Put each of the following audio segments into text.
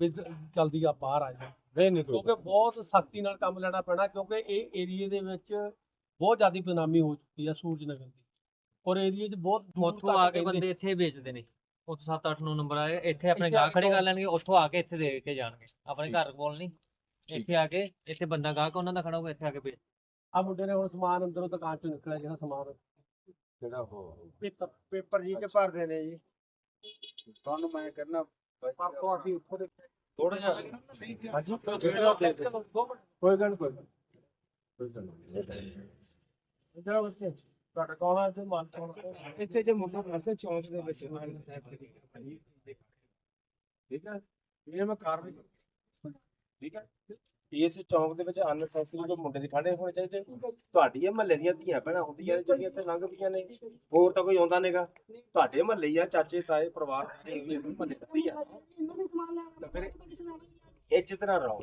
ਵੀ ਜਲਦੀ ਆ ਬਾਹਰ ਆ ਜਾ ਨਹੀਂ ਨਹੀਂ ਕਿਉਂਕਿ ਬਹੁਤ ਸਖਤੀ ਨਾਲ ਕੰਮ ਲੈਣਾ ਪੈਣਾ ਕਿਉਂਕਿ ਇਹ ਏਰੀਏ ਦੇ ਵਿੱਚ ਬਹੁਤ ਜ਼ਿਆਦਾ ਬਦਨਾਮੀ ਹੋ ਚੁੱਕੀ ਆ ਸੂਰਜ ਨਗਰ ਦੀ। ਔਰ ਏਰੀਏ 'ਚ ਬਹੁਤ ਉੱਥੋਂ ਆ ਕੇ ਕਹਿੰਦੇ- ਬੰਦੇ ਇੱਥੇ ਵੇਚਦੇ ਨੇ। ਉੱਥੋਂ 7 8 9 ਨੰਬਰ ਆਏ ਇੱਥੇ ਆਪਣੇ ਗਾਹ ਖੜੇ ਕਰ ਲੈਣਗੇ ਉੱਥੋਂ ਆ ਕੇ ਇੱਥੇ ਦੇ ਕੇ ਜਾਣਗੇ। ਆਪਣੇ। ਘਰ ਕੋਲ ਨਹੀਂ। ਇੱਥੇ ਆ ਕੇ ਇੱਥੇ ਬੰਦਾ ਗਾਹਕ ਉਹਨਾਂ ਦਾ ਖੜਾ ਹੋਊਗਾ ਇੱਥੇ ਆ ਕੇ ਵੇਚ। ਆ ਮੁੰਡੇ ਨੇ ਹੁਣ ਸਮਾਨ ਅੰਦਰੋਂ ਦੁਕਾਨ ਚੋਂ ਨਿਕਲਿਆ ਜਿਹੜਾ ਸਮਾਨ ਜਿਹੜਾ ਉਹ। ਪੇਪਰ ਪੇਪਰ ਜੀ ਤੇ ਭਰਦੇ ਨੇ ਜੀ। ਤੁਹਾਨੂੰ ਮੈਂ ਕਰਨਾ ਪਰਸੋਂ ਅਸੀਂ ਉੱਥੋਂ ਦੇ ਥੋੜਾ ਜਿਹਾ ਹਾਂਜੀ। ਜਿਹੜਾ ਦੇ ਦੇ। ਕੋਈ ਗੱਲ ਨੀ, ਕੋਈ। ਜਿਹੜਾ ਬੱਚੇ ਤੁਹਾਡਾ ਕੌਣ ਤੇ ਮਨ ਕੌਣ ਇੱਥੇ ਜੇ ਮੁੰਡਾ ਕਰਦੇ ਚੌਂਕ ਦੇ ਵਿੱਚ ਅਨਸੈਸਰੀ ਠੀਕ ਹੈ ਇਹ ਮੈਂ ਕਾਰਵਾਈ ਕਰੂ। ਠੀਕ ਹੈ ਇਸ ਚੌਂਕ ਦੇ ਵਿੱਚ ਅਨਸੈਸਰੀ ਕੋਈ ਮੁੰਡੇ ਦੇ ਖੜੇ ਹੋਣੇ ਚਾਹੀਦੇ ਤੁਹਾਡੀ ਇਹ ਮਹੱਲੇ ਦੀਆਂ ਧੀਆਂ ਭੈਣਾਂ ਹੁੰਦੀਆਂ ਨੇ ਜਿਹੜੀਆਂ ਇੱਥੇ ਲੰਘਦੀਆਂ ਨੇ। ਹੋਰ ਤਾਂ ਕੋਈ ਆਉਂਦਾ ਨਹੀਂਗਾ। ਤੁਹਾਡੇ ਮਹੱਲੇ ਹੀ ਆ, ਚਾਚੇ, ਤਾਏ, ਪਰਿਵਾਰ ਦੇ ਮਹੱਲੇ ਕੱਤੀ ਆ ਤਾਂ ਫਿਰ ਇੱਜ਼ਤ ਨਾਲ ਰਹੋ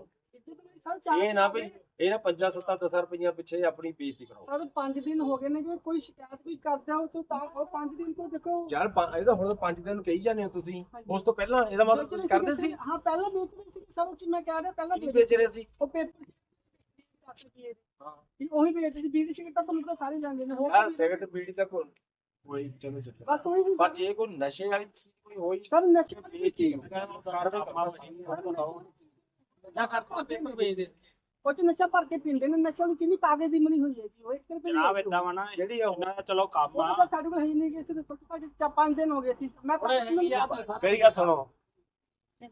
ਇਹ ਨਾ ਵੀ ਇਹ ਨਾ ਪੰਜਾਂ ਸੱਤਾਂ ਦਸਾਂ ਰੁਪਈਆਂ ਪਿੱਛੇ ਆਪਣੀ ਬੇਇੱਜ਼ਤੀ ਕਰੋ। ਸਰ 5 ਦਿਨ ਹੋ ਗਏ ਨੇ ਜੇ ਕੋਈ ਸ਼ਿਕਾਇਤ ਕੋਈ ਕਰਦਾ ਹੋ ਤਾਂ ਤਾਂ ਉਹ 5 ਦਿਨ ਤੋਂ ਦੇਖੋ। ਯਾਰ ਪੰ- ਇਹਦਾ ਹੁਣ ਤਾਂ ਪੰਜ ਦਿਨ ਨੂੰ ਕਹੀ ਜਾਂਦੇ ਹੋ ਤੁਸੀਂ। ਉਸ ਤੋਂ ਪਹਿਲਾਂ ਇਹਦਾ ਮਤਲਬ ਤੁਸੀਂ ਕਰਦੇ ਸੀ? ਹਾਂ ਪਹਿਲਾਂ ਵੇਚ ਰਹੇ ਸੀ ਸਰ ਅਸੀਂ ਮੈਂ ਕਹਿ ਰਿਹਾ ਪਹਿਲਾਂ ਕੀ ਵੇਚ ਵੇਚ ਰਹੇ ਸੀ? ਉਹ ਪੇਪਰ ਹਾਂ। ਉਹੀ ਵੇਚ ਸੀ। ਬੀੜੀ ਸਿਗਰਟਾਂ ਤਾਂ ਮਤਲਬ ਸਾਰੇ ਜਾਣਦੇ ਨੇ ਹੋਰ ਯਾਰ ਸਿਗਰਟ ਬੀੜੀ ਤੱਕ ਕੋਈ ਚਲੋ ਚੱਲ ਬਸ ਉਹੀ ਪਰ ਜੇ ਕੋਈ ਨਸ਼ੇ ਵਾਲੀ ਚੀਜ਼ ਕੋਈ ਹੋਈ ਸਰ ਨਸ਼ੇ ਇਹ ਚੀਜ਼ ਕਾਰਵਾਈ ਕਰਨਾ ਵੇਚਦੇ ਉਹ ਚ ਨਸ਼ਾ ਭਰ ਕੇ ਪੀਂਦੇ ਨੇ ਨਸ਼ਾ ਵਿੱਚ ਨਹੀਂ ਕਾਗਜ਼ ਦੀ ਬਣੀ ਹੋਈ ਹੈ ਜੀ ਉਹ ਇੱਕ ਰੁਪਏ ਜਨਾਬ ਏਦਾਂ ਵਾ ਨਾ ਜਿਹੜੀ ਉਹ ਉਹਨਾਂ ਦਾ ਚਲੋ ਕੰਮ ਉਹ ਆ ਸਾਡੇ ਕੋਲ ਹੈ ਹੀ ਨਹੀਂ ਕਿਸੇ ਦੇ ਫੋਟੋ ਚਾ ਪੰਜ ਦਿਨ ਹੋ ਗਏ ਸੀ। ਮੈਂ ਉਹਨੇ ਮੇਰੀ ਗੱਲ ਸੁਣੋ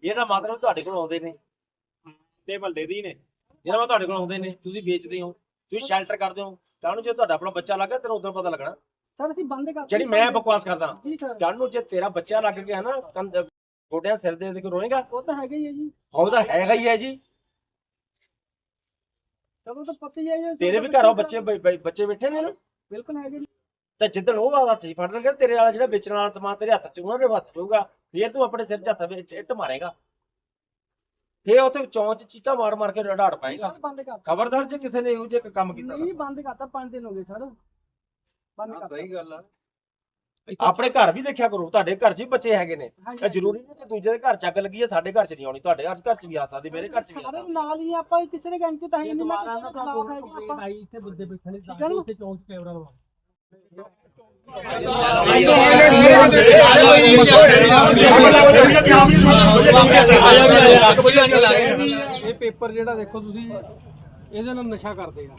ਇਹਦਾ ਮਤਲਬ ਤੁਹਾਡੇ ਕੋਲ ਆਉਂਦੇ ਨੇ ਤੇ ਮਹੱਲੇ ਦੀ ਨੇ। ਇਹਦਾ ਮਤਲਬ ਤੁਹਾਡੇ ਕੋਲ ਆਉਂਦੇ ਨੇ ਤੁਸੀਂ ਵੇਚਦੇ ਹੋ ਤੁਸੀਂ ਸ਼ੈਲਟਰ ਕਰਦੇ ਹੋ। ਕਾਹਨੂੰ ਜੇ ਤੁਹਾਡਾ ਆਪਣਾ ਬੱਚਾ ਲੱਗਾ ਤੈਨੂੰ ਉਦੋਂ ਪਤਾ ਲੱਗਣਾ। ਸਰ ਅਸੀਂ ਬੰਦ ਕਰ ਜਿਹੜੀ ਮੈਂ ਬਕਵਾਸ ਕਰਦਾ ਜੀ ਸਰ। ਕਾਹਨੂੰ ਜੇ ਤੇਰਾ ਬੱਚਾ ਲੱਗ ਗਿਆ ਨਾ ਕੰਧ ਗੋਡਿਆਂ ਸਿਰ ਦੇ ਦੇ ਕੇ ਰੋਏਗਾ? ਉਹ ਤਾਂ ਹੈਗਾ ਹੀ ਹੈ ਜੀ। ਉਹਦਾ ਹੈਗਾ ਹੀ ਹੈ ਜੀ। ਚਲੋ ਤਾਂ ਪਤਾ ਹੀ ਹੈ ਜੀ। ਤੇਰੇ ਵੀ ਘਰੋਂ ਬੱਚੇ ਬੱਚੇ ਬੈਠੇ ਨੇ ਨਾ ਬਿਲਕੁਲ ਹੈਗੇ ਜੀ ਤੇ ਜਿੱਦਣ ਉਹ ਵਾਲਾ ਹੱਥ 'ਚ ਫੜ ਲੈਣਗੇ ਤੇਰੇ ਵਾਲਾ ਜਿਹੜਾ ਵੇਚਣ ਵਾਲਾ ਸਮਾਨ ਤੇਰੇ ਹੱਥ 'ਚ ਉਹਨਾਂ ਦੇ ਹੱਥ 'ਚ ਹੋਊਗਾ। ਫੇਰ ਤੂੰ ਆਪਣੇ ਸਿਰ 'ਚ ਹੱਥ ਵਿੱਚ ਇੱਟ ਮਾਰੇਗਾ। ਫੇਰ ਉੱਥੇ ਚੌਂਚ ਚੀਕਾ ਮਾਰ ਮਾਰ ਕੇ ਰੜਾੜ ਪਾਏਗਾ। ਖਬਰਦਾਰ ਜੇ ਕਿਸੇ ਨੇ ਇਹੋ ਜਿਹਾ ਕੰਮ ਕੀਤਾ ਨਹੀਂ ਬੰਦ ਕਰਤਾ 5 ਦਿਨ ਹੋ ਗਏ ਸਰ। ਬੰਦ ਕਰਤਾ। ਸਹੀ ਗੱਲ ਆ। ਆਪਣੇ ਘਰ ਵੀ ਦੇਖਿਆ ਕਰੋ ਤੁਹਾਡੇ ਘਰ 'ਚ ਵੀ ਬੱਚੇ ਹੈਗੇ ਨੇ। ਇਹ ਜ਼ਰੂਰੀ ਨਹੀਂ ਕਿ ਦੂਜੇ ਦੇ ਘਰ ਚੱਕ ਲੱਗੀ ਹੈ ਸਾਡੇ ਘਰ 'ਚ ਨਹੀਂ ਆਉਣੀ ਤੁਹਾਡੇ ਘਰ ਘਰ 'ਚ ਵੀ ਆ ਸਕਦੀ ਮੇਰੇ ਘਰ 'ਚ ਵੀ ਆ ਸਾਰੇ ਸਕਦੀ। ਨਾਲ ਹੀ ਆਪਾਂ ਕਿਸੇ ਦੇ ਗੈਂਗ ਚ ਤਾਂ ਹੈ ਨਹੀਂ ਮੈਂ ਦੁਬਾਰਾ ਕਿਸੇ ਨਾ ਦੇ ਖਿਲਾਫ ਆਪਾਂ ਇੱਥੇ ਬੰਦੇ ਬੈਠੇ ਨੇ ਠੀਕ ਹੈ ਨਾ? ਇੱਥੇ ਚੌਂਕ ਕੈਮਰਾ ਲਵਾ ਇਹ ਪੇਪਰ ਜਿਹੜਾ ਦੇਖੋ ਤੁਸੀਂ ਇਹਦੇ ਨਾਲ ਨਸ਼ਾ ਕਰਦੇ ਆ।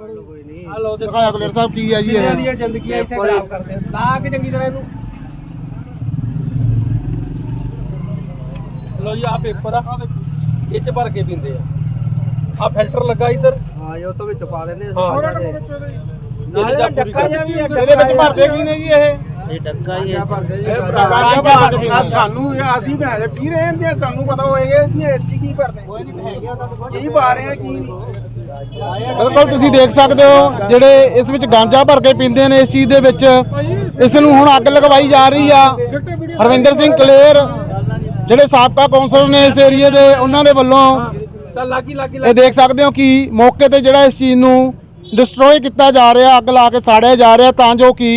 ਕੋਈ ਨਹੀਂ। ਆ ਲੋ ਦੇਖੋ ਕੈਲਕੂਲੇਟਰ ਸਾਹਿਬ ਕੀ ਆ ਜੀ ਇਹਨਾਂ ਦੀਆਂ ਜ਼ਿੰਦਗੀਆਂ ਇੱਥੇ ਖਰਾਬ ਕਰਦੇ ਆ। ਲਾ ਕੇ ਚੰਗੀ ਤਰ੍ਹਾਂ ਇਹਨੂੰ। ਲੋ ਜੀ ਆ ਪੇਪਰ ਆ। ਇਹ ਚ ਭਰ ਕੇ ਪੀਂਦੇ ਆ। ਆ ਫਿਲਟਰ ਲੱਗਾ ਇੱਧਰ। ਹਾਂ ਇਹ ਤੋਂ ਵਿੱਚ ਪਾ ਲੈਂਦੇ ਹਾਂ। ਨਾਲੇ ਡੱਕਾ ਜਿਹਾ ਵੀ ਇਹਦੇ ਵਿੱਚ ਭਰਦੇ ਕੀ ਨੇ ਜੀ ਇਹ? ਇਹ ਡੱਕਾ ਹੀ ਹੈ ਭਰਦੇ ਜੀ। ਸਾਨੂੰ ਅਸੀਂ ਭੈਣ ਪੀ ਰਹੇ ਹਾਂ ਤੇ ਸਾਨੂੰ ਪਤਾ ਹੋਏਗਾ ਕਿ ਇਹ ਕੀ ਭਰਦੇ? ਕੀ ਪਾ ਰਹੇ ਆ ਕੀ ਨਹੀਂ? ਬਿਲਕੁਲ ਤੁਸੀਂ ਦੇਖ ਸਕਦੇ ਹੋ ਜਿਹੜੇ ਇਸ ਵਿੱਚ ਗਾਂਜਾ ਭਰ ਕੇ ਪੀਂਦੇ ਨੇ ਇਸ ਚੀਜ਼ ਦੇ ਵਿੱਚ। ਇਸ ਨੂੰ ਹੁਣ ਅੱਗ ਲਗਵਾਈ ਜਾ ਰਹੀ ਆ। ਹਰਵਿੰਦਰ ਸਿੰਘ ਕਲੇਰ ਜਿਹੜੇ ਸਾਬਕਾ ਕੌਂਸਲਰ ਨੇ ਇਸ ਏਰੀਏ ਦੇ ਉਹਨਾਂ ਦੇ ਵੱਲੋਂ ਇਹ ਦੇਖ ਸਕਦੇ ਹੋ ਕਿ ਮੌਕੇ ਤੇ ਜਿਹੜਾ ਇਸ ਚੀਜ਼ ਨੂੰ ਡਿਸਟਰੋਏ ਕੀਤਾ ਜਾ ਰਿਹਾ ਅੱਗ ਲਾ ਕੇ ਸਾੜਿਆ ਜਾ ਰਿਹਾ ਤਾਂ ਜੋ ਕਿ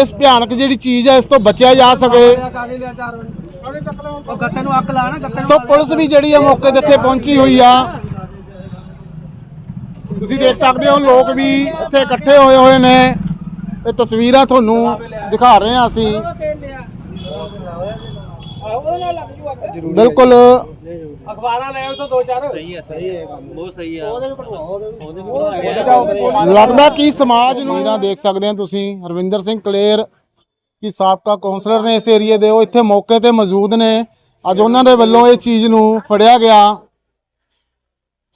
ਇਸ ਭਿਆਨਕ ਜਿਹੜੀ ਚੀਜ਼ ਹੈ ਇਸ ਤੋਂ ਬਚਿਆ ਜਾ ਸਕੇ। ਸੋ ਪੁਲਿਸ ਵੀ ਜਿਹੜੀ ਆ ਮੌਕੇ ਤੇ ਇੱਥੇ ਪਹੁੰਚੀ ਹੋਈ ਆ। ਤੁਸੀਂ ਦੇਖ ਸਕਦੇ ਹੋ ਲੋਕ ਵੀ ਇੱਥੇ ਇਕੱਠੇ ਹੋਏ ਹੋਏ ਨੇ। ਇਹ ਤਸਵੀਰਾਂ ਤੁਹਾਨੂੰ ਦਿਖਾ ਰਹੇ ਹਾਂ ਅਸੀਂ। ਬਿਲਕੁਲ। ਅਖਬਾਰਾਂ ਲੈ ਆਓ ਤਾਂ ਦੋ ਚਾਰ। ਸਹੀ ਹੈ ਸਹੀ ਹੈ। ਬਹੁਤ ਸਹੀ ਆ। ਉਹਦੇ ਵੀ ਲੱਗਦਾ ਕਿ ਸਮਾਜ ਨੂੰ ਤਸਵੀਰਾਂ ਦੇਖ ਸਕਦੇ ਹੋ ਤੁਸੀਂ। ਹਰਵਿੰਦਰ ਸਿੰਘ ਕਲੇਰ ਕੀ ਸਾਬਕਾ ਕੌਂਸਲਰ ਨੇ ਇਸ ਏਰੀਏ ਦੇ ਉਹ ਇੱਥੇ ਮੌਕੇ ਤੇ ਮੌਜੂਦ ਨੇ। ਅੱਜ ਉਹਨਾਂ ਦੇ ਵੱਲੋਂ ਇਹ ਚੀਜ਼ ਨੂੰ ਫੜਿਆ ਗਿਆ।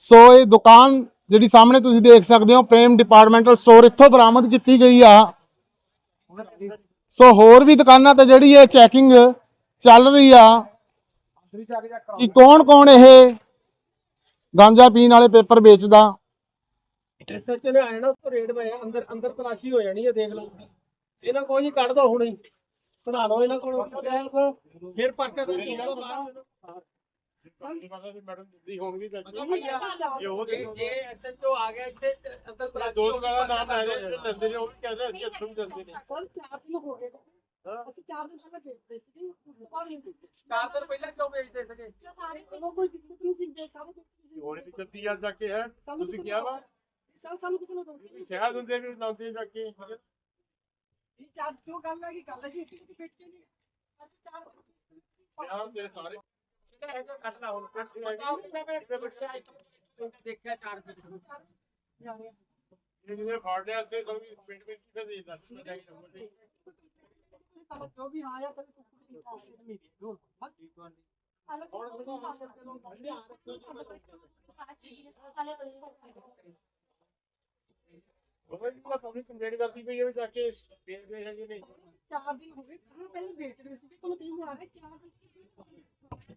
ਸੋ ਇਹ ਦੁਕਾਨ ਜਿਹੜੀ ਸਾਹਮਣੇ ਤੁਸੀਂ ਦੇਖ ਸਕਦੇ ਹੋ ਪ੍ਰੇਮ ਡਿਪਾਰਟਮੈਂਟਲ ਸਟੋਰ ਇੱਥੋਂ ਬਰਾਮਦ ਕੀਤੀ ਗਈ ਆ। ਸੋ ਹੋਰ ਵੀ ਦੁਕਾਨਾਂ ਤੇ ਜਿਹੜੀ ਇਹ ਚੈਕਿੰਗ ਚੱਲ ਰਹੀ ਆ। ਕਿ ਕੌਣ ਕੌਣ ਇਹ ਗਾਂਜਾ ਪੀਣ ਵਾਲੇ ਪੇਪਰ ਵੇਚਦਾ? ਐਸਐਚ ਨੇ ਆਇਆ ਨਾ ਉੱਤੋਂ ਰੇਡ ਪਏ ਅੰਦਰ ਅੰਦਰ ਤਲਾਸ਼ੀ ਹੋ ਜਾਣੀ ਹੈ ਦੇਖ ਲਓ। ਇਹਨਾਂ ਕੋਈ ਨਹੀਂ ਕੱਢ ਦੋ ਹੁਣੇ। ਕਢਾ ਲਓ ਇਹਨਾਂ ਕੋਲ। ਫਿਰ ਪਰਚਾ ਦੇ ਦਿਓ ਸਰ ਚਾਰ ਦਿਨ ਹੋ ਗਏ ਅਸੀਂ 4 ਦਿਨ ਪਹਿਲਾਂ ਵੇਚਦੇ ਸੀ ਉਸ ਤੋਂ ਬਾਅਦ ਨਹੀਂ ਵੇਚਦੇ ਚਾਰ ਦਿਨ ਪਹਿਲਾਂ ਕਿਉਂ ਵੇਚਦੇ ਸੀਗੇ ਚਲੋ ਕੋਈ ਦਿੱਕਤ ਨਹੀਂ ਸੀ ਦੇਖ ਸਾਰੇ ਹੋਣੀ ਦੀ ਚੱਲਦੀ ਆ ਜਾ ਕੇ ਹੈ ਸਾਨੂੰ ਤੁਸੀਂ ਕਿਸੇ ਕਿਹਾ ਵਾ ਸਰ ਸਾਨੂੰ ਕਿਸੇ ਨੇ ਰੋਕਿਆ ਨਹੀਂ ਸ਼ਹਿਦ ਹੁੰਦੇ ਵੀ ਲਾਉਂਦੇ ਜਾ ਕੇ ਇਹ ਚਾਰ ਕਿਉਂ ਗੱਲ ਹੈ ਕਿ ਗੱਲ ਅਸੀਂ ਇੱਥੇ ਵੇਚੇ ਨਹੀਂ ਅਸੀਂ ਚਾਰ ਦੇਖਿਆ ਚਾਰ ਦਿਨ ਇਹ ਜਿਹੜੇ ਫਾੜਿਆ ਤੇ ਤਾਂ ਪਿੰਡ ਵਿੱਚ ਕਿਹਦੇ ਦੇ ਦੱਸ ਜੋ ਵੀ ਆਇਆ ਤਾਂ ਕੁਝ ਨਹੀਂ ਮਿਲੀ ਹੁਣ ਉਹ ਵੀ ਤਾਂ ਪਬਲਿਕ ਕੰਪਲੇਂਟ ਕਰਦੀ ਪਈ ਹੈ ਵੀ ਜਾ ਕੇ ਵੇਚ ਗਏ। ਹੈਗੇ ਨੇ ਚਾਰ ਦਿਨ ਹੋ ਗਏ ਕਹਾਂ ਪਹਿਲੇ ਰਹੇ ਸੀ ਤੁਹਾਨੂੰ ਕਹੀਂ ਆ ਰਹੇ ਚਾਰ ਦਿਨ।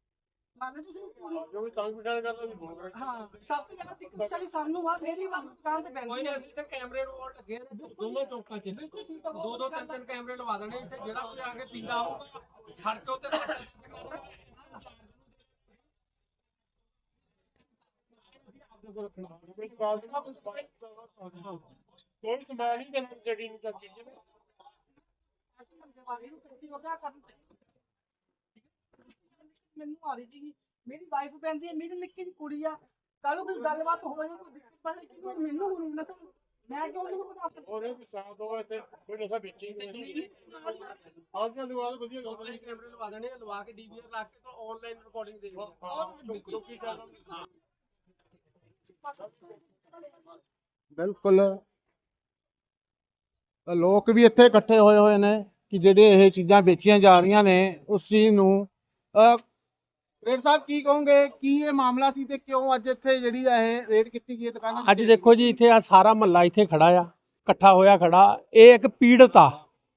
ਮੈਨੂੰ ਤੁਸੀਂ ਜੋ ਵੀ ਤੰਗ ਪਛਾਣ ਕਰਦਾ ਵੀ ਫੋਨ ਕਰੇ ਹਾਂ ਸਭ ਤੋਂ ਜ਼ਿਆਦਾ ਦਿੱਕਤ ਸਾਰੀ ਸਾਨੂੰ ਆ ਮੇਰੀ ਬਾਤ ਦੁਕਾਨ ਤੇ ਕੋਈ ਪੈਂਦੀ ਨਹੀਂ ਅਸੀਂ ਤਾਂ ਕੈਮਰੇ ਲਵਾਉਣ ਲੱਗੇ ਆ ਦੋਨੋਂ ਚੌਕਾਂ 'ਚ। ਦੋ ਦੋ ਤਿੰਨ ਤਿੰਨ ਕੈਮਰੇ ਲਵਾ ਦੇਣੇ ਤੇ ਜਿਹੜਾ ਕੋਈ ਆ ਕੇ ਪੀਂਦਾ ਹੋਊਗਾ ਖੜ ਕੇ ਉੱਤੇ ਕਰਨਾ। ਕੋਈ ਨਾ ਕੋਈ ਸਮਾਨ ਨਹੀਂ ਦੇਣਾ ਜਿਹੜੀ ਨਹੀਂ ਚੱਕੀ ਮੈਨੂੰ ਆ ਰਹੀ ਸੀ ਮੇਰੀ ਵਾਈਫ ਪੈਂਦੀ ਹੈ ਮੇਰੀ ਨਿੱਕੀ ਜਿਹੀ ਕੁੜੀ ਆ ਕੱਲ ਨੂੰ ਕੋਈ ਗੱਲਬਾਤ ਹੋ ਜਾਏ ਕੋਈ ਦਿੱਕਤ ਪੈ ਜਾਏ ਕਿ ਮੈਨੂੰ ਹੋਣੀ ਨਾ ਸਰ ਮੈਂ ਕਿਉਂ ਨਹੀਂ ਬਤਾ ਸਕਦਾ ਉਹਨੇ ਵੀ ਸਾਥ ਦੋ ਇੱਥੇ ਕੋਈ ਨਸ਼ਾ ਵੇਚੀ ਨਹੀਂ ਆਜ ਕੱਲ ਦੁਕਾਨ ਵਧੀਆ ਗੱਲ ਅਸੀਂ ਕੈਮਰੇ ਲਵਾ ਦੇਣੇ ਲਵਾ ਕੇ ਡੀਵੀਆਰ ਲਾ ਕੇ ਤਾਂ ਆਨਲਾਈਨ ਰਿਕਾਰਡਿੰਗ ਦੇ ਬਿਲਕੁਲ। ਲੋਕ ਵੀ ਇੱਥੇ ਇਕੱਠੇ ਹੋਏ ਹੋਏ ਨੇ ਕਿ ਜਿਹੜੇ ਇਹ ਚੀਜ਼ਾਂ ਵੇਚੀਆਂ ਜਾ ਰਹੀਆਂ ਨੇ ਉਸ ਚੀਜ਼ ਨੂੰ ਰੇਡ ਸਾਹਿਬ ਕੀ ਕਹੋਗੇ? ਕੀ ਇਹ ਮਾਮਲਾ ਸੀ ਤੇ ਕਿਉਂ ਅੱਜ ਇੱਥੇ ਜਿਹੜੀ ਇਹ ਰੇਡ ਕੀਤੀ ਗਈ ਹੈ? ਦੁਕਾਨਾਂ ਅੱਜ ਦੇਖੋ ਜੀ ਇੱਥੇ ਆ ਸਾਰਾ ਮਹੱਲਾ ਇੱਥੇ ਖੜਾ ਆ ਇਕੱਠਾ ਹੋਇਆ ਖੜਾ। ਇਹ ਇੱਕ ਪੀੜਤ ਆ।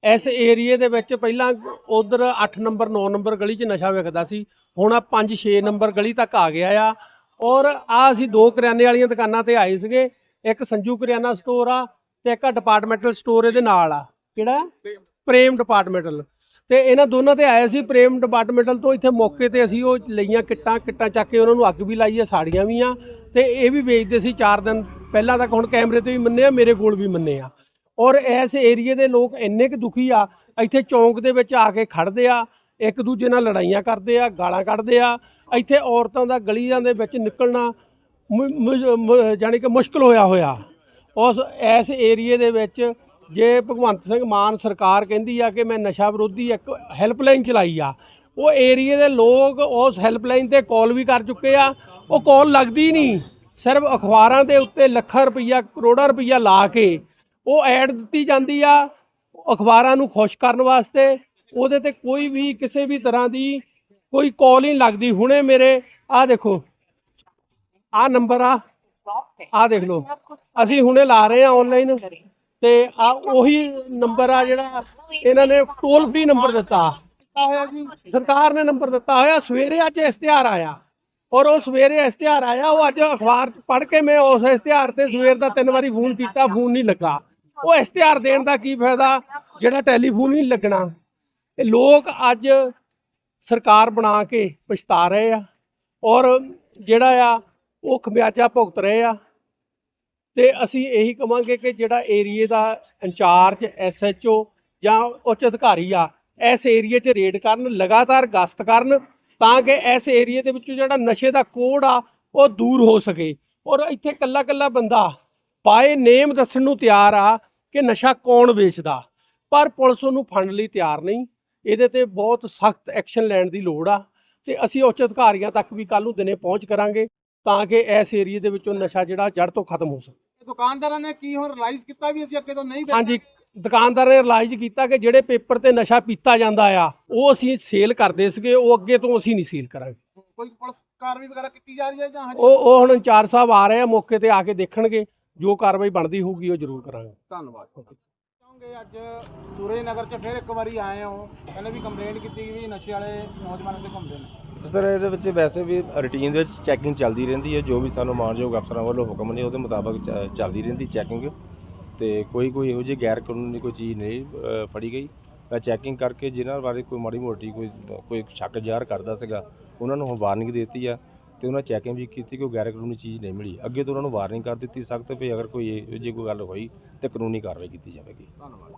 ਇਸ ਏਰੀਏ ਦੇ ਵਿੱਚ ਪਹਿਲਾਂ ਉਧਰ 8 ਨੰਬਰ 9 ਨੰਬਰ ਗਲੀ 'ਚ ਨਸ਼ਾ ਵਿਕਦਾ ਸੀ। ਹੁਣ ਆ 5 6 ਨੰਬਰ ਗਲੀ ਤੱਕ ਆ ਗਿਆ ਆ। ਔਰ ਆ ਅਸੀਂ ਦੋ ਕਰਿਆਨੇ ਵਾਲੀਆਂ ਦੁਕਾਨਾਂ ਤੇ ਆਏ ਸੀਗੇ। ਇੱਕ ਸੰਜੂ ਕਰਿਆਨਾ ਸਟੋਰ ਆ ਤੇ ਇੱਕ ਡਿਪਾਰਟਮੈਂਟਲ ਸਟੋਰ ਇਹਦੇ ਨਾਲ ਆ। ਕਿਹੜਾ? ਪ੍ਰੇਮ। ਡਿਪਾਰਟਮੈਂਟਲ ਤੇ ਇਹਨਾਂ ਦੋਨਾਂ ਤੇ ਆਇਆ ਸੀ ਪ੍ਰੇਮ ਡਿਪਾਰਟਮੈਂਟਲ ਤੋਂ, ਇੱਥੇ ਮੌਕੇ ਤੇ ਅਸੀਂ ਉਹ ਲਈਆਂ ਕਿੱਟਾਂ ਕਿੱਟਾਂ ਚੱਕ ਕੇ ਉਹਨਾਂ ਨੂੰ ਅੱਗ ਵੀ ਲਾਈ ਹੈ ਸਾੜੀਆਂ ਵੀ ਆ, ਤੇ ਇਹ ਵੀ ਵੇਚਦੇ ਸੀ 4 ਦਿਨ ਪਹਿਲਾਂ ਤੱਕ, ਹੁਣ ਕੈਮਰੇ ਤੇ ਵੀ ਮੰਨੇ ਆ, ਮੇਰੇ ਕੋਲ ਵੀ ਮੰਨੇ ਆ। ਔਰ ਇਸ ਏਰੀਏ ਦੇ ਲੋਕ ਇੰਨੇ ਕੁ ਦੁਖੀ ਆ, ਇੱਥੇ ਚੌਂਕ ਦੇ ਵਿੱਚ ਆ ਕੇ ਖੜਦੇ ਆ, ਇੱਕ ਦੂਜੇ ਨਾਲ ਲੜਾਈਆਂ ਕਰਦੇ ਆ, ਗਾਲਾਂ ਕੱਢਦੇ ਆ, ਇੱਥੇ ਔਰਤਾਂ ਦਾ ਗਲੀਆਂ ਦੇ ਵਿੱਚ ਨਿਕਲਣਾ ਮੁ- ਜਾਣੀ ਕਿ ਮੁਸ਼ਕਲ ਹੋਇਆ ਹੋਇਆ। ਉਸ, ਇਸ ਏਰੀਏ ਦੇ ਵਿੱਚ ਜੇ ਭਗਵੰਤ ਸਿੰਘ ਮਾਨ ਸਰਕਾਰ ਕਹਿੰਦੀ ਆ ਕਿ ਮੈਂ ਨਸ਼ਾ ਵਿਰੋਧੀ ਇੱਕ ਹੈਲਪਲਾਈਨ ਚਲਾਈ ਆ, ਉਹ ਏਰੀਏ ਦੇ ਲੋਕ ਉਸ ਹੈਲਪਲਾਈਨ ਤੇ ਕਾਲ ਵੀ ਕਰ ਚੁੱਕੇ ਆ, ਉਹ ਕਾਲ ਲੱਗਦੀ ਨਹੀਂ। ਸਿਰਫ ਅਖਬਾਰਾਂ ਦੇ ਉੱਤੇ ਲੱਖਾਂ ਰੁਪਈਆ, ਕਰੋੜਾਂ ਰੁਪਈਆ ਲਾ ਕੇ ਉਹ ਐਡ ਦਿੱਤੀ ਜਾਂਦੀ ਆ ਅਖਬਾਰਾਂ ਨੂੰ ਖੁਸ਼ ਕਰਨ ਵਾਸਤੇ। ਉਹਦੇ ਤੇ ਕੋਈ ਵੀ, ਕਿਸੇ ਵੀ ਤਰ੍ਹਾਂ ਦੀ ਕੋਈ ਕਾਲ ਨਹੀਂ ਲੱਗਦੀ। ਹੁਣੇ ਮੇਰੇ, ਆਹ ਦੇਖੋ, ਆਹ ਨੰਬਰ ਆ, ਆਹ ਦੇਖ ਲਓ। ਅਸੀਂ ਹੁਣੇ ਲਾ ਰਹੇ ਆ ਆਨਲਾਈਨ ਤੇ ਆ ਉਹੀ ਨੰਬਰ ਆ ਜਿਹੜਾ ਇਹਨਾਂ ਨੇ ਟੋਲ ਫ੍ਰੀ ਨੰਬਰ ਦਿੱਤਾ। ਸਰਕਾਰ ਨੇ ਨੰਬਰ ਦਿੱਤਾ ਹੋਇਆ, ਸਵੇਰੇ ਅੱਜ ਇਸ਼ਤਿਹਾਰ ਆਇਆ। ਔਰ ਉਹ ਸਵੇਰੇ ਇਸ਼ਤਿਹਾਰ ਆਇਆ, ਉਹ ਅੱਜ ਅਖਬਾਰ ਪੜ੍ਹ ਕੇ ਮੈਂ ਉਸ ਇਸ਼ਤਿਹਾਰ ਤੇ ਸਵੇਰ ਦਾ ਤਿੰਨ ਵਾਰੀ ਫੋਨ ਕੀਤਾ ਫੋਨ ਨਹੀਂ ਲੱਗਾ। ਉਹ ਇਸ਼ਤਿਹਾਰ ਦੇਣ ਦਾ ਕੀ ਫਾਇਦਾ? ਜਿਹੜਾ ਟੈਲੀਫੋਨ ਨਹੀਂ ਲੱਗਣਾ। ਇਹ ਲੋਕ ਅੱਜ ਸਰਕਾਰ ਬਣਾ ਕੇ ਪਛਤਾ ਰਹੇ ਆ। ਔਰ ਜਿਹੜਾ ਆ, ਉਹ ਖਮਿਆਜਾ ਭੁਗਤ ਰਹੇ ਆ। ਤੇ ਅਸੀਂ ਇਹੀ ਕਵਾਂਗੇ ਕਿ ਜਿਹੜਾ ਏਰੀਏ ਦਾ ਇੰਚਾਰਜ ਐਸਐਚਓ ਜਾਂ ਉੱਚ ਅਧਿਕਾਰੀ ਆ, ਇਸ ਏਰੀਏ 'ਚ ਰੇਡ ਕਰਨ, ਲਗਾਤਾਰ ਗਸ਼ਤ ਕਰਨ ਤਾਂ ਕਿ ਇਸ ਏਰੀਏ ਦੇ ਵਿੱਚੋਂ ਜਿਹੜਾ ਨਸ਼ੇ ਦਾ ਕੋੜ ਆ, ਉਹ ਦੂਰ ਹੋ ਸਕੇ। ਔਰ ਇੱਥੇ ਕੱਲਾ ਕੱਲਾ ਬੰਦਾ ਪਾਏ ਨੇਮ ਦੱਸਣ ਨੂੰ ਤਿਆਰ ਆ ਕਿ ਨਸ਼ਾ ਕੌਣ ਵੇਚਦਾ। ਪਰ ਪੁਲਿਸ ਉਹਨੂੰ ਫੜਨ ਲਈ ਤਿਆਰ ਨਹੀਂ। ਇਹਦੇ ਤੇ ਬਹੁਤ ਸਖਤ ਐਕਸ਼ਨ ਲੈਣ ਦੀ ਲੋੜ ਆ ਤੇ ਅਸੀਂ ਉੱਚ ਅਧਿਕਾਰੀਆਂ ਤੱਕ ਵੀ ਕੱਲ ਨੂੰ ਦਿਨੇ ਪਹੁੰਚ ਕਰਾਂਗੇ। ਤਾਂ ਕਿ ਇਸ ਏਰੀਏ ਦੇ ਵਿੱਚੋਂ ਨਸ਼ਾ ਜਿਹੜਾ ਜੜ ਤੋਂ ਖਤਮ ਹੋ ਸਕੇ। ਦੁਕਾਨਦਾਰਾਂ ਨੇ ਕੀ ਹੁਣ ਰਿਅਲਾਈਜ਼ ਕੀਤਾ ਵੀ ਅਸੀਂ ਅੱਗੇ ਤੋਂ ਨਹੀਂ? ਹਾਂਜੀ ਦੁਕਾਨਦਾਰ ਨੇ ਰਿਲਾਈਜ਼ ਕੀਤਾ ਕਿ ਜਿਹੜੇ ਪੇਪਰ ਤੇ ਨਸ਼ਾ ਪੀਤਾ ਜਾਂਦਾ ਆ ਉਹ ਅਸੀਂ ਸੇਲ ਕਰਦੇ ਸੀਗੇ ਉਹ ਅੱਗੇ ਤੋਂ ਅਸੀਂ ਨਹੀਂ ਸੇਲ ਕਰਾਂਗੇ। ਕੋਈ ਪੁਲਿਸ ਕਾਰਵਾਈ ਵਗੈਰਾ ਕੀਤੀ ਜਾ ਰਹੀ ਹੈ ਜਾਂ ਹਜੇ? ਉਹ ਉਹ ਹੁਣ ਇੰਚਾਰਜ ਸਾਹਿਬ ਆ ਰਹੇ ਆ ਮੌਕੇ ਤੇ ਆ ਕੇ ਦੇਖਣਗੇ ਜੋ ਕਾਰਵਾਈ ਬਣਦੀ ਹੋਊਗੀ ਉਹ ਜ਼ਰੂਰ ਕਰਾਂਗੇ। ਧੰਨਵਾਦ। ਕਹੋਗੇ ਅੱਜ ਸੂਰਜ ਨਗਰ ਚ ਫਿਰ ਇੱਕ ਵਾਰੀ ਆਏ ਹੋ। ਕਹਿੰਦੇ ਵੀ ਕੰਪਲੇਂਟ ਕੀਤੀ ਵੀ ਨਸ਼ੇ ਵਾਲੇ ਨੌਜਵਾਨ ਇੱਥੇ ਘੁੰਮਦੇ ਨੇ। ਇਸ ਤਰ੍ਹਾਂ ਇਹਦੇ ਵਿੱਚ ਵੈਸੇ ਵੀ ਰੁਟੀਨ ਦੇ ਵਿੱਚ ਚੈਕਿੰਗ ਚੱਲਦੀ ਰਹਿੰਦੀ ਹੈ। ਜੋ ਵੀ ਸਾਨੂੰ ਮਾਨਯੋਗ ਅਫਸਰਾਂ ਵੱਲੋਂ ਹੁਕਮ ਨੇ ਉਹਦੇ ਮੁਤਾਬਕ ਚ- ਚੱਲਦੀ ਰਹਿੰਦੀ ਚੈਕਿੰਗ ਤੇ ਕੋਈ ਕੋਈ ਇਹੋ ਜਿਹੀ ਗੈਰ ਕਾਨੂੰਨੀ ਕੋਈ ਚੀਜ਼ ਨਹੀਂ ਅ, ਫੜੀ ਗਈ। ਮੈਂ ਚੈਕਿੰਗ ਕਰਕੇ ਜਿਨ੍ਹਾਂ ਬਾਰੇ ਕੋਈ ਮਾੜੀ ਮੋਟੀ ਕੋਈ ਕੋਈ ਸ਼ੱਕ ਜ਼ਾਹਰ ਕਰਦਾ ਸੀਗਾ ਉਹਨਾਂ ਨੂੰ ਵਾਰਨਿੰਗ ਦਿੱਤੀ ਆ। ਤੇ ਉਹਨਾਂ ਚੈਕਿੰਗ ਵੀ ਕੀਤੀ ਕਿ ਗੈਰ ਕਾਨੂੰਨੀ ਚੀਜ਼ ਨਹੀਂ ਮਿਲੀ। ਅੱਗੇ ਤੋਂ ਉਹਨਾਂ ਨੂੰ ਵਾਰਨਿੰਗ ਕਰ ਦਿੱਤੀ, ਸਖਤ ਵੀ ਅਗਰ ਕੋਈ ਇਹੋ ਜਿਹੀ ਕੋਈ ਗੱਲ ਹੋਈ ਤੇ ਕਾਨੂੰਨੀ ਕਾਰਵਾਈ ਕੀਤੀ ਜਾਵੇਗੀ। ਧੰਨਵਾਦ।